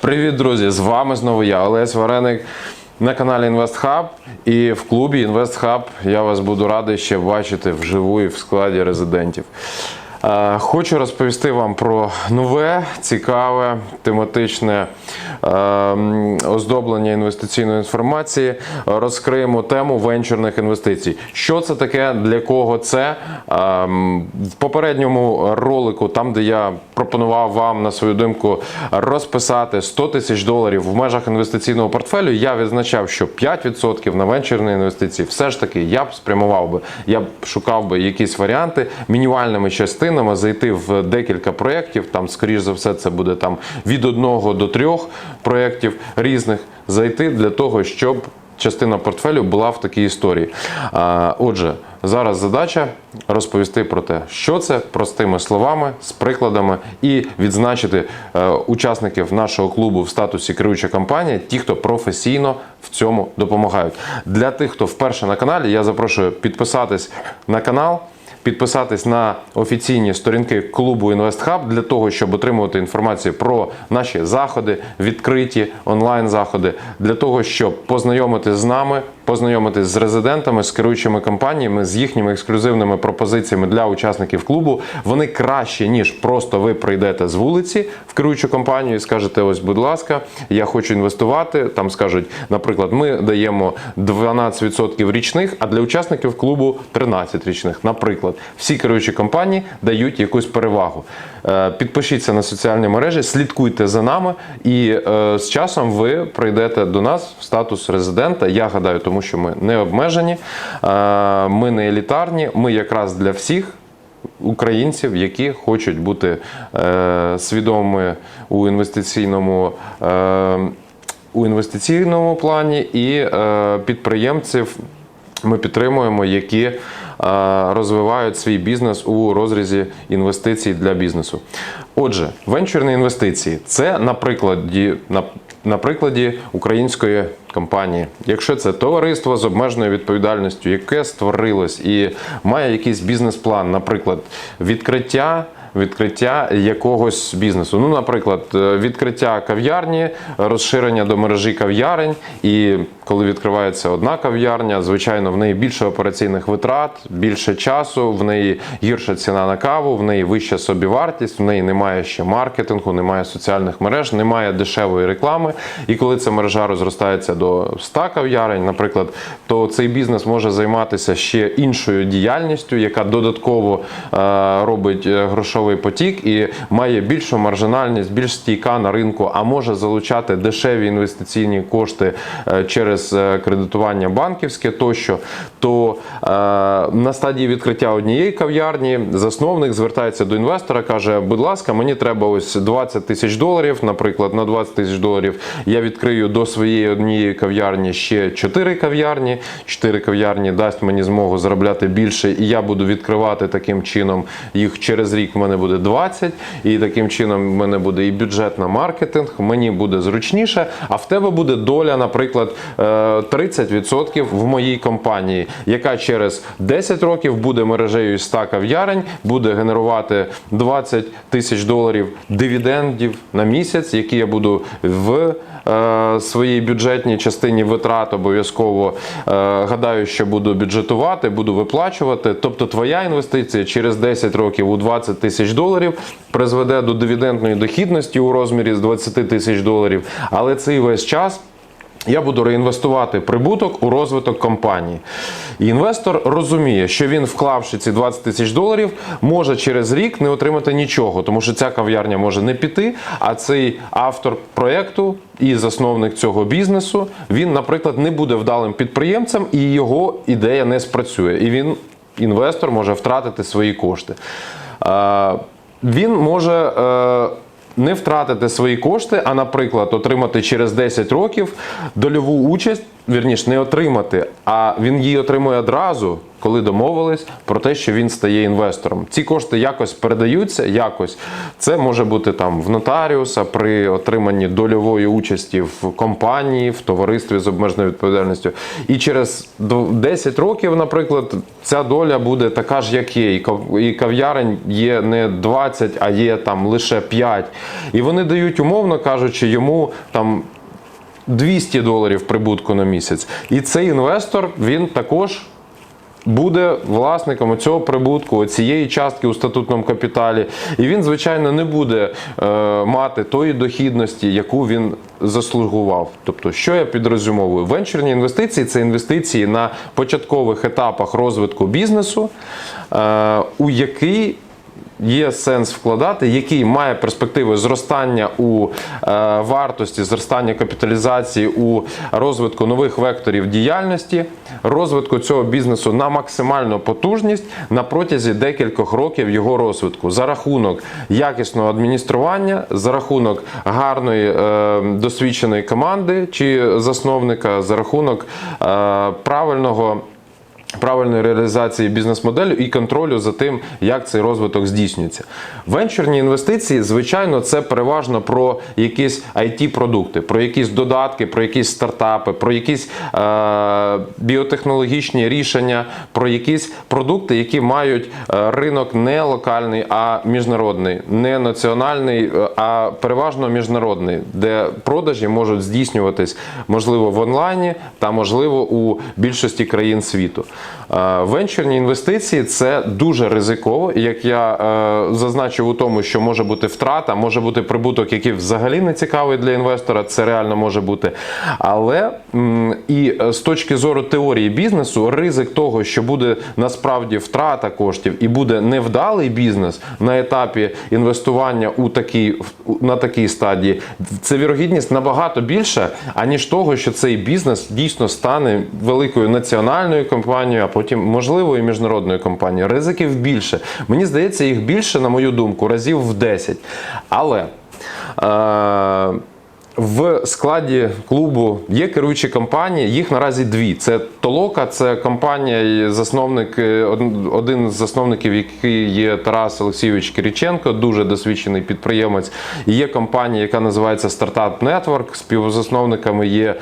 Привіт, друзі! З вами знову я, Олесь Вареник на каналі InvestHub і в клубі InvestHub я вас буду радий ще бачити вживу і в складі резидентів. Е, Хочу розповісти вам про нове, цікаве, тематичне е, оздоблення інвестиційної інформації. Розкриємо тему венчурних інвестицій. Що це таке, для кого це? Е, В попередньому ролику, там де я пропонував вам на свою думку розписати 100 тисяч доларів в межах інвестиційного портфелю, я відзначав, що 5% на венчурні інвестиції все ж таки я б спрямував би, я б шукав би якісь варіанти мінімальними частинами зайти в декілька проєктів. Там, скоріш за все, це буде там від одного до трьох проєктів різних зайти для того, щоб частина портфелю була в такій історії. Отже, зараз задача розповісти про те, що це простими словами, з прикладами, і відзначити е, учасників нашого клубу в статусі керуюча компанія, ті, хто професійно в цьому допомагають. Для тих, хто вперше на каналі, я запрошую підписатись на канал. Підписатись на офіційні сторінки клубу InvestHub для того, щоб отримувати інформацію про наші заходи, відкриті онлайн заходи, для того, щоб познайомитись з нами, познайомитись з резидентами, з керуючими компаніями, з їхніми ексклюзивними пропозиціями для учасників клубу. Вони краще ніж просто ви прийдете з вулиці в керуючу компанію і скажете: ось, будь ласка, я хочу інвестувати. Там скажуть, наприклад, ми даємо 12% річних, а для учасників клубу 13 річних. Наприклад, всі керуючі компанії дають якусь перевагу. Е, Підпишіться на соціальні мережі, слідкуйте за нами, і е, з часом ви прийдете до нас в статус резидента. Я гадаю, тому що ми не обмежені, е, ми не елітарні, ми якраз для всіх українців, які хочуть бути е, свідомими у інвестиційному. Е, у інвестиційному плані і е, підприємців ми підтримуємо, які розвивають свій бізнес у розрізі інвестицій для бізнесу. Отже, венчурні інвестиції це на прикладі, на, на прикладі української компанії. Якщо це товариство з обмеженою відповідальністю, яке створилось і має якийсь бізнес-план, наприклад, відкриття відкриття якогось бізнесу. Ну, наприклад, е, відкриття кав'ярні, розширення до мережі кав'ярень. І коли відкривається одна кав'ярня, звичайно, в неї більше операційних витрат, більше часу, в неї гірша ціна на каву, в неї вища собівартість, в неї немає ще маркетингу, немає соціальних мереж, немає дешевої реклами. І коли ця мережа розростається до 100 кав'ярень, наприклад, то цей бізнес може займатися ще іншою діяльністю, яка додатково е, робить е, грошовий потік і має більшу маржинальність, більш стійка на ринку, а може залучати дешеві інвестиційні кошти е, через е, кредитування банківське тощо. То е, на стадії відкриття однієї кав'ярні засновник звертається до інвестора, каже: будь ласка, мені треба ось 20 тисяч доларів. Наприклад, на 20 тисяч доларів я відкрию до своєї однієї кав'ярні ще 4 кав'ярні. 4 кав'ярні дасть мені змогу заробляти більше, і я буду відкривати таким чином їх через рік. В мене буде 20, і таким чином в мене буде і бюджет на маркетинг. Мені буде зручніше. А в тебе буде доля, наприклад, е, 30% в моїй компанії, яка через 10 років буде мережею із 100 кав'ярень, буде генерувати 20 тисяч доларів дивідендів на місяць, які я буду в е, своїй бюджетній частині витрат обов'язково е, гадаю, що буду бюджетувати, буду виплачувати. Тобто, твоя інвестиція через 10 років у 20 тисяч доларів призведе до дивідендної дохідності у розмірі з 20 тисяч доларів, але цей весь час. Я буду реінвестувати прибуток у розвиток компанії. І інвестор розуміє, що він, вклавши ці 20 тисяч доларів, може через рік не отримати нічого, тому що ця кав'ярня може не піти. А цей автор проєкту і засновник цього бізнесу, він, наприклад, не буде вдалим підприємцем, і його ідея не спрацює. І він, інвестор, може втратити свої кошти. Він може. е, не втратити свої кошти, а, наприклад, отримати через 10 років дольову участь вірніше, не отримати, а він її отримує одразу, коли домовились про те, що він стає інвестором. Ці кошти якось передаються, якось. Це може бути там в нотаріуса при отриманні дольової участі в компанії, в товаристві з обмеженою відповідальністю. І через 10 років, наприклад, ця доля буде така ж, як є. І кав'ярень є не 20, а є там лише 5. І вони дають, умовно кажучи, йому там 200 доларів прибутку на місяць. І цей інвестор він також. Буде власником цього прибутку, цієї частки у статутному капіталі, і він, звичайно, не буде е, мати тої дохідності, яку він заслугував. Тобто, що я підрозумовую? Венчурні інвестиції це інвестиції на початкових етапах розвитку бізнесу, е, у який є сенс вкладати, який має перспективи зростання у е, вартості, зростання капіталізації у розвитку нових векторів діяльності, розвитку цього бізнесу на максимальну потужність на протязі декількох років його розвитку. За рахунок якісного адміністрування, за рахунок гарної е, досвідченої команди чи засновника, за рахунок е, правильного правильної реалізації бізнес-моделі і контролю за тим, як цей розвиток здійснюється. Венчурні інвестиції, звичайно, це переважно про якісь it продукти про якісь додатки, про якісь стартапи, про якісь е- біотехнологічні рішення, про якісь продукти, які мають е, ринок не локальний, а міжнародний, не національний, е, а переважно міжнародний, де продажі можуть здійснюватись можливо в онлайні та можливо у більшості країн світу. Е, Венчурні інвестиції це дуже ризиково, як я е, зазначив у тому, що може бути втрата, може бути прибуток, який взагалі не цікавий для інвестора. Це реально може бути. Але і е, з точки зору теорії бізнесу, ризик того, що буде насправді втрата коштів і буде невдалий бізнес на етапі інвестування у такій на такій стадії, це вірогідність набагато більша, аніж того, що цей бізнес дійсно стане великою національною компанією, а потім можливо і міжнародною компанією. Ризиків більше. Мені здається, їх більше, на мою думку, разів в 10. Але. Е- в складі клубу є керуючі компанії, їх наразі дві. Це Толока, це компанія, засновник, е, один з засновників, який є Тарас Олексійович Кириченко, дуже досвідчений підприємець. Є компанія, яка називається Startup Network. Співзасновниками є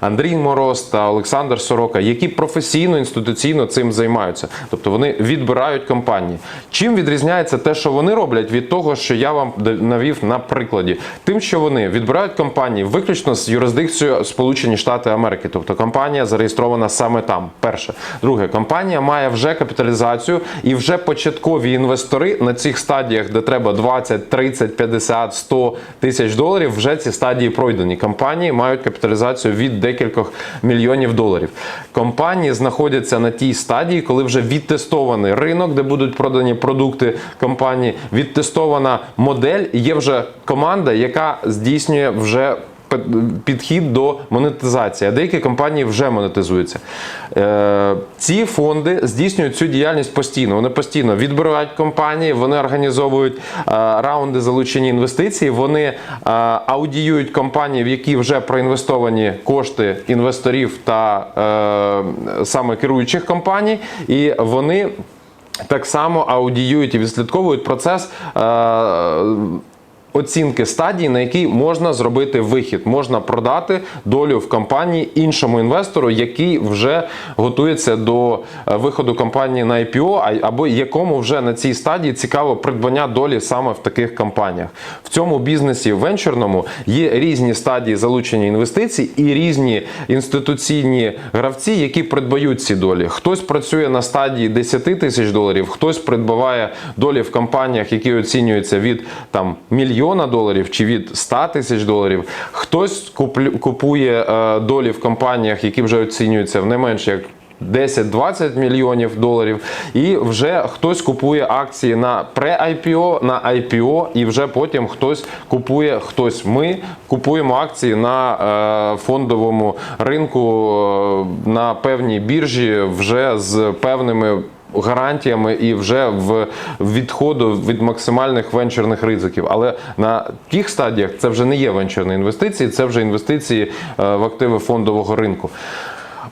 Андрій Мороз та Олександр Сорока, які професійно інституційно цим займаються. Тобто вони відбирають компанії. Чим відрізняється те, що вони роблять, від того, що я вам навів на прикладі? Тим, що вони відбирають компанії виключно з юрисдикцією Сполучені Штати Америки, тобто компанія зареєстрована саме там. Перше, друге, компанія має вже капіталізацію і вже початкові інвестори на цих стадіях, де треба 20, 30, 50, 100 тисяч доларів. Вже ці стадії пройдені. Компанії мають капіталізацію від декількох мільйонів доларів. Компанії знаходяться на тій стадії, коли вже відтестований ринок, де будуть продані продукти компанії, відтестована модель. Є вже команда, яка здійснює вже підхід до монетизації, деякі компанії вже монетизуються. Е, ці фонди здійснюють цю діяльність постійно. Вони постійно відбирають компанії, вони організовують е, раунди залучення інвестицій, вони е, аудіюють компанії, в які вже проінвестовані кошти інвесторів та саме керуючих компаній, і вони. Так само аудіюють і відслідковують процес оцінки стадії, на якій можна зробити вихід, можна продати долю в компанії іншому інвестору, який вже готується до е, виходу компанії на IPO, або якому вже на цій стадії цікаво придбання долі саме в таких компаніях. В цьому бізнесі венчурному є різні стадії залучення інвестицій і різні інституційні гравці, які придбають ці долі. Хтось працює на стадії 10 тисяч доларів, хтось придбаває долі в компаніях, які оцінюються від там мільйона доларів чи від 100 тисяч доларів. Хтось купує е, долі в компаніях, які вже оцінюються в не менше як 10-20 мільйонів доларів, і вже хтось купує акції на пре-IPO, на IPO, і вже потім хтось купує, хтось ми купуємо акції на е, фондовому ринку е, на певній біржі вже з певними. Гарантіями і вже в відходу від максимальних венчурних ризиків. Але на тих стадіях це вже не є венчурні інвестиції, це вже інвестиції е, в активи фондового ринку.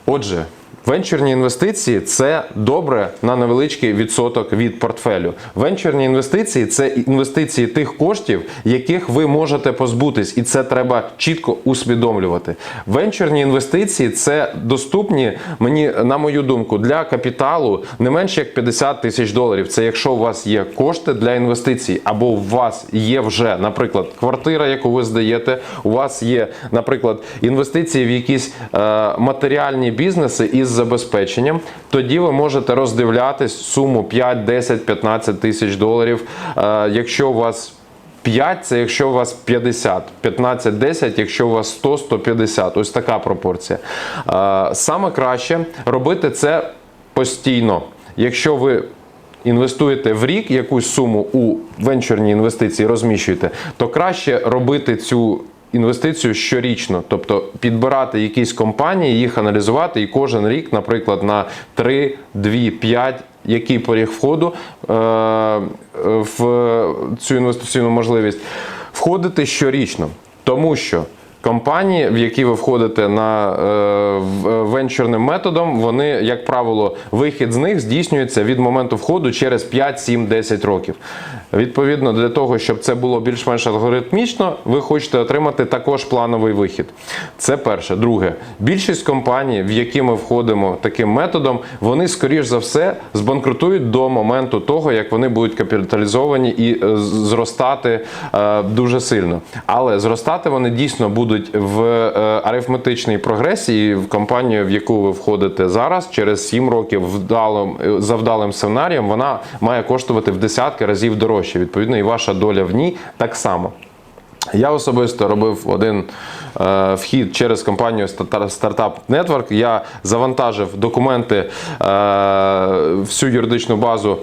Отже, венчурні інвестиції це добре на невеличкий відсоток від портфелю. Венчурні інвестиції це інвестиції тих коштів, яких ви можете позбутись, і це треба чітко усвідомлювати. Венчурні інвестиції це доступні мені, на мою думку, для капіталу не менше як 50 тисяч доларів. Це якщо у вас є кошти для інвестицій, або у вас є вже, наприклад, квартира, яку ви здаєте, у вас є, наприклад, інвестиції в якісь е, матеріальні бізнеси із забезпеченням, тоді ви можете роздивлятись суму 5, 10, 15 тисяч доларів. Е, якщо у вас 5 це якщо у вас 50, 15, 10, якщо у вас 100, 150. Ось така пропорція. Е, Саме краще робити це постійно. Якщо ви інвестуєте в рік якусь суму у венчурні інвестиції, розміщуєте, то краще робити цю інвестицію щорічно, тобто підбирати якісь компанії, їх аналізувати і кожен рік, наприклад, на 3, 2, 5 який поріг входу е, в цю інвестиційну можливість входити щорічно, тому що компанії, в які ви входите на е, венчурним методом, вони, як правило, вихід з них здійснюється від моменту входу через 5, 7, 10 років. Відповідно, для того, щоб це було більш-менш алгоритмічно, ви хочете отримати також плановий вихід. Це перше. Друге, більшість компаній, в які ми входимо таким методом, вони, скоріш за все, збанкрутують до моменту того, як вони будуть капіталізовані і е, зростати е, дуже сильно. Але зростати вони дійсно будуть в е, арифметичній прогресії в компанію, в яку ви входите зараз, через 7 років вдалим, е, за вдалим сценарієм, вона має коштувати в десятки разів дорожче. Відповідно, і ваша доля в ній так само. Я особисто робив один е, вхід через компанію Startup Network. Я завантажив документи, е, всю юридичну базу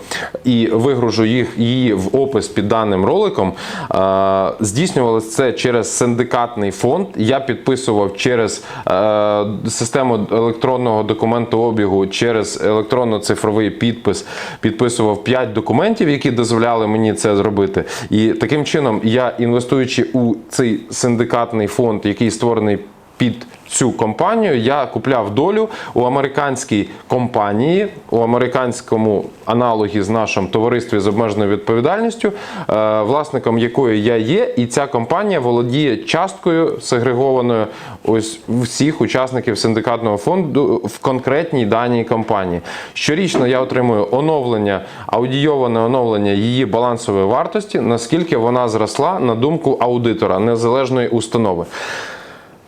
і вигружу їх її в опис під даним роликом. Е, здійснювалося це через синдикатний фонд. Я підписував через е, систему електронного документообігу, через електронно-цифровий підпис. Підписував 5 документів, які дозволяли мені це зробити. І таким чином я інвестуючи у цей синдикатний фонд, який створений під цю компанію, я купляв долю у американській компанії, у американському аналогі з нашим товаристві з обмеженою відповідальністю, е, власником якої я є, і ця компанія володіє часткою сегрегованою ось всіх учасників синдикатного фонду в конкретній даній компанії. Щорічно я отримую оновлення, аудійоване оновлення її балансової вартості, наскільки вона зросла на думку аудитора незалежної установи.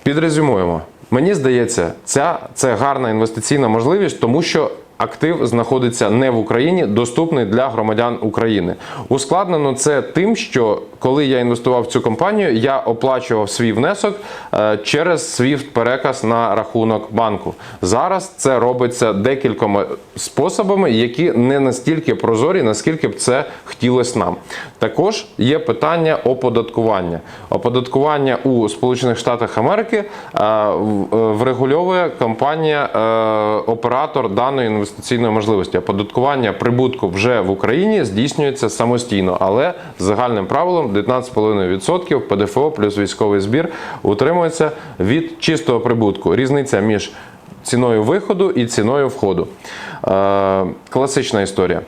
Підрезюмуємо. Мені здається, ця це гарна інвестиційна можливість, тому що актив знаходиться не в Україні, доступний для громадян України. Ускладнено це тим, що коли я інвестував в цю компанію, я оплачував свій внесок е, через свій переказ на рахунок банку. Зараз це робиться декількома способами, які не настільки прозорі, наскільки б це хотілося нам. Також є питання оподаткування. Оподаткування у Сполучених Штатах Америки е, е, врегульовує компанія е, оператор даної інвестиційної можливості. Оподаткування прибутку вже в Україні здійснюється самостійно, але загальним правилом 19,5% ПДФО плюс військовий збір утримується від чистого прибутку. Різниця між ціною виходу і ціною входу. Класична історія.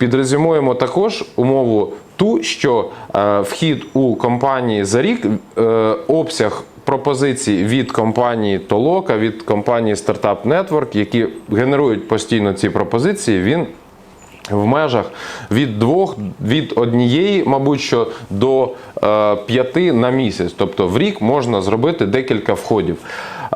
Підрезюмуємо також умову ту, що е, вхід у компанії за рік, е, обсяг пропозицій від компанії Толока, від компанії Startup Network, які генерують постійно ці пропозиції, він в межах від двох, від однієї, мабуть, що до е, п'яти на місяць. Тобто в рік можна зробити декілька входів.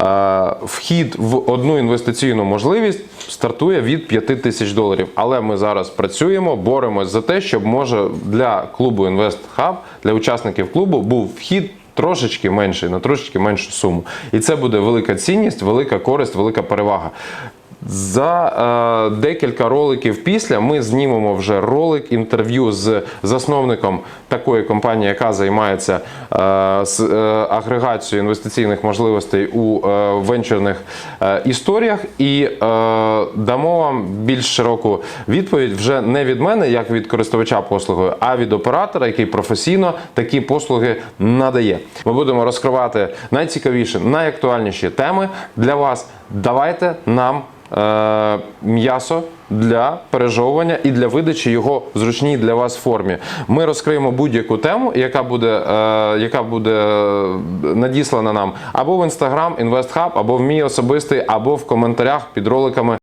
Е, вхід в одну інвестиційну можливість стартує від 5 тисяч доларів. Але ми зараз працюємо, боремось за те, щоб може для клубу Invest Hub, для учасників клубу був вхід. Трошечки менший, на трошечки меншу суму. І це буде велика цінність, велика користь, велика перевага. За е, декілька роликів після ми знімемо вже ролик інтерв'ю з засновником такої компанії, яка займається е, з е, агрегацією інвестиційних можливостей у е, венчурних е, історіях, і е, дамо вам більш широку відповідь вже не від мене, як від користувача послугою, а від оператора, який професійно такі послуги надає. Ми будемо розкривати найцікавіші, найактуальніші теми для вас. Давайте нам м'ясо для пережовування і для видачі його в зручній для вас формі. Ми розкриємо будь-яку тему, яка буде, е, яка буде е, надіслана нам або в Instagram інвестхаб, або в мій особистий, або в коментарях під роликами